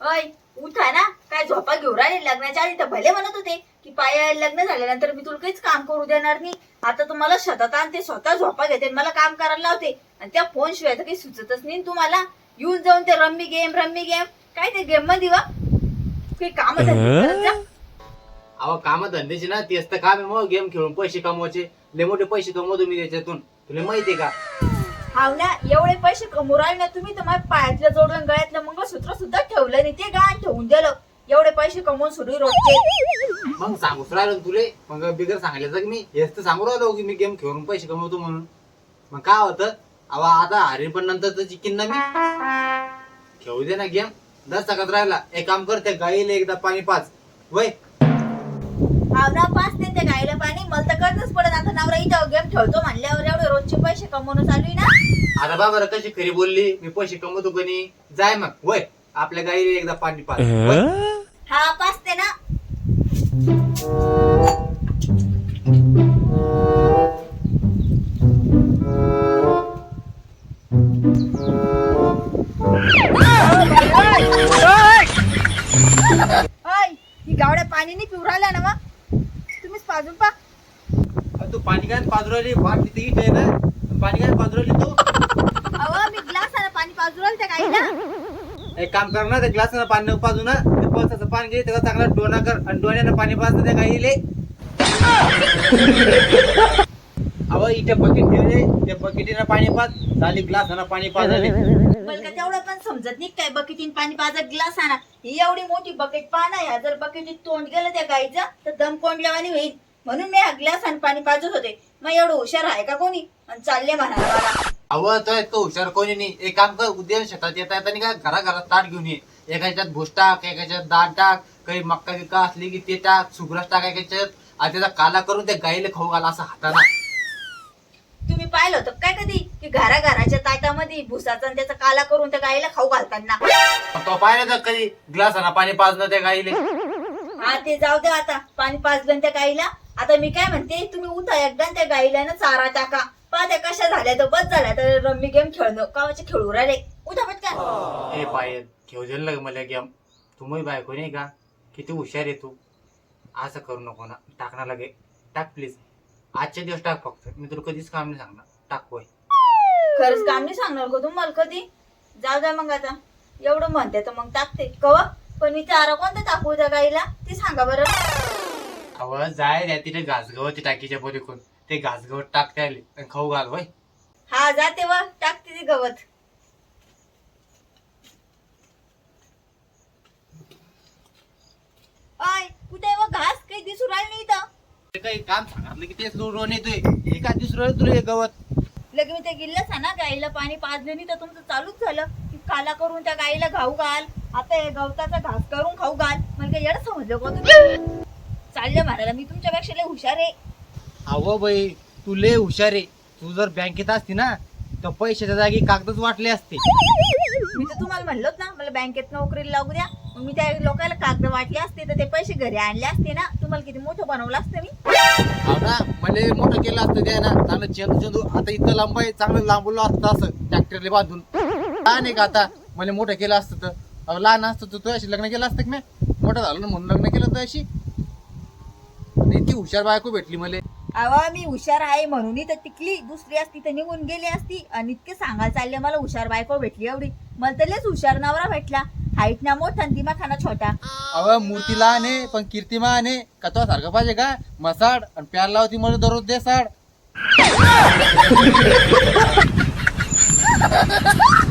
अय उठा ना. काय झोपा घेऊ राहिले? लग्नाच्या आधी तर भले म्हणत होते की पाय लग्न झाल्यानंतर मी तुला काहीच काम करू देणार नाही. आता तुम्हाला शेतात आणते स्वतः झोपा घेते आणि मला काम करायला लावते. आणि त्या फोन शिवाय तर काही सुचतच नाही तुम्हाला. येऊन जाऊन ते रम्मी गेम रम्मी गेम काय ते गेममध्ये वा? काही काम अहो काम धंद्याची ना तेच तर काम आहे मग. गेम खेळून पैसे कमवायचे. लय मोठे पैसे कमवतो मी त्याच्यातून. तुला माहितीये का? हाव ना एवढे पैसे कमवू राहिले ना तुम्ही तर माझ्या पायातलं जोडलं गळ्यातलं मंगळसूत्र सुद्धा ठेवलं नाही. ते गाण ठेवून दिलं. एवढे पैसे कमवून सुरू रोजचे. मग सांगूच राहिलो तुले. मग बिगर सांगितलं की मी. हेच तर सांगू राहिलो की मी गेम खेळून पैसे कमवतो म्हणून. मग काय होतं? अहो आता हरी पण नंतर तर चिकन ना मी. खेळू दे ना गेम दस सकात राहिला. एक काम कर त्या गाईला एकदा पाणी पाच वय हाव ना पाच ते त्या गायला पाणी. मला तर कळतच पडत. आता नवरा इथं गेम खेळतो म्हणल्यावर एवढे रोजचे पैसे कमवणं चालू आहे ना. आता बाबा कशी खरी बोलली? मी पैसे कमवतो कोणी? जाय मग. वय आपल्या गाईला एकदा पाणी पाच. हा पाच ते ना. ही गावड्या पाणी नाही पिऊ राहिल्या ना मग. पाजून पा. अरे तू पाणी काय पाजू राहिली? वाट तिथे इथे आहे ना? पाणी काय पाजू राहिली तू? अहो मी ग्लास पाणी पाजू राहिलं त्या गाईला. एक काम कर ना त्या ग्लासानं पाणी नको पाजू ना. ते पळसाचं पाणी घे त्याचा चांगला डोना कर आणि डोण्यानं पाणी पाजतं त्या गाईले. अव इथे बकेट ठेवले. त्या बकेटीनं पाणी पाज झाली ग्लासानं पाणी पाजले. का तेवढं पण समजत नाही काय बकेटीन पाणी पाजत ग्लास आणा. ही एवढी मोठी बकेट पाना या जर बकेटीत तोंड गेलं त्या गाईचं तर दम कोंडल्यावानी होईल. म्हणून मी हा ग्लास आणि पाणी पाजत होते. मग एवढं हुशार आहे का कोणी? आणि चालले म्हणाला मला अव तो इतकं हुशार कोणी नाही. एक काम कर उद्या शेतात येता येताना काय घरा घरात ताट घेऊन ये. एकाच्यात भुस टाक एकाच्यात दाट टाक काही मक्का बिक्का असली की ते टाक सुग्रास टाक एकाच्यात. आणि त्याचा काला करून त्या गाईला खाऊ घाला असं हाताना. तुम्ही पाहिलं होतं काय कधी? की घरा घराच्या ताटामध्ये भुसाचा आणि त्याचा काला करून त्या गाईला खाऊ घालताना. तो पाहिलं तर कधी ग्लासानं पाणी पाजणं त्या गाईले? हा ते जाऊ दे आता. पाणी पाजलं ना त्या गाईला. आता मी काय म्हणते तुम्ही उठा एकदा आणि त्या गाईला ना चारा टाका. पहा त्या कशा झाल्या तर बस झाल्या. तर रम्मी गेम खेळणं. कावाचे खेळू राहिले. उठा पटकन. हे पाय घेऊ दे लग मला गेम. तुम्ही बायको नाही का? किती हुशार आहे तू. असं करू नको ना. टाक ना लगे. टाक प्लीज आजचे दिवस टाक फक्त. मी तुला कधीच काम नाही सांगणार. टाक होय खरंच काम नाही सांगणार का तुम्हाला कधी? जाऊ द्या मग आता. एवढं म्हणते तर मग टाकते. कवा पण मी चारा कोणता टाकू त्या गाईला? ते सांगा बरं. अव जाय द्या तिथे घासगवत टाकीच्या पलीकडून. ते घासगवत टाक त्याले आणि खाऊ घाल होय? हा जाते व. टाकते ती गवत. अय कुठे व? घास काही दिसू राहिली नाही इथं ते काही काम सांगितलं की तेच लोन येतोय एका दिवस तुला हे गवत. लगे मी ते गिल्लच ना गाईला पाणी पाजले नाही तर तुमचं चालूच झालं. की काला करून त्या गाईला घाऊ घाल. आता हे गवताचा घास करून खाऊ घाल. मला काय येडं समजलं का तुम्ही? चाललं म्हणाला मी तुमच्यापेक्षा लय हुशार आहे. अहो बाई तू लय हुशार आहे. तू जर बँकेत असती ना तर पैशाच्या जागी कागदच वाटले असते. मी तर तुम्हाला म्हणलोच ना मला बँकेत नोकरीला लागू द्या. मग मी त्या लोकांना कागद वाटले असते तर ते पैसे घरी आणले असते ना. तुम्हाला किती मोठं बनवलं असतं मी. हो ना मला मोठं केलं असतं ते ना. चांगलं चेंडू चेंडू आता इथं लांब आहे चांगलं लांबवलं असतं असं ट्रॅक्टरला बांधून. लहान आहे का आता? मला मोठं केलं असतं तर. अहो, लहान असतं तर तू अशी लग्न केलं असतं की मी? मोठं झालं ना म्हणून लग्न केलं तर अशी. आणि ती हुशार बायको भेटली मला. अवा मी हुशार आहे म्हणूनही तर टिकली. दुसरी असती तर निघून गेली असती. आणि इतके सांगायला चालले मला हुशार बायको भेटली एवढी. मला तर लयच हुशार नवरा भेटला. हाईट ना मोठा आणि दिमाखाना छोटा. अव मूर्तीला आणे पण कीर्तिमा आणे. कथा सारखं पाहिजे का? मसाड आणि प्यार लावती मला दररोज दे साड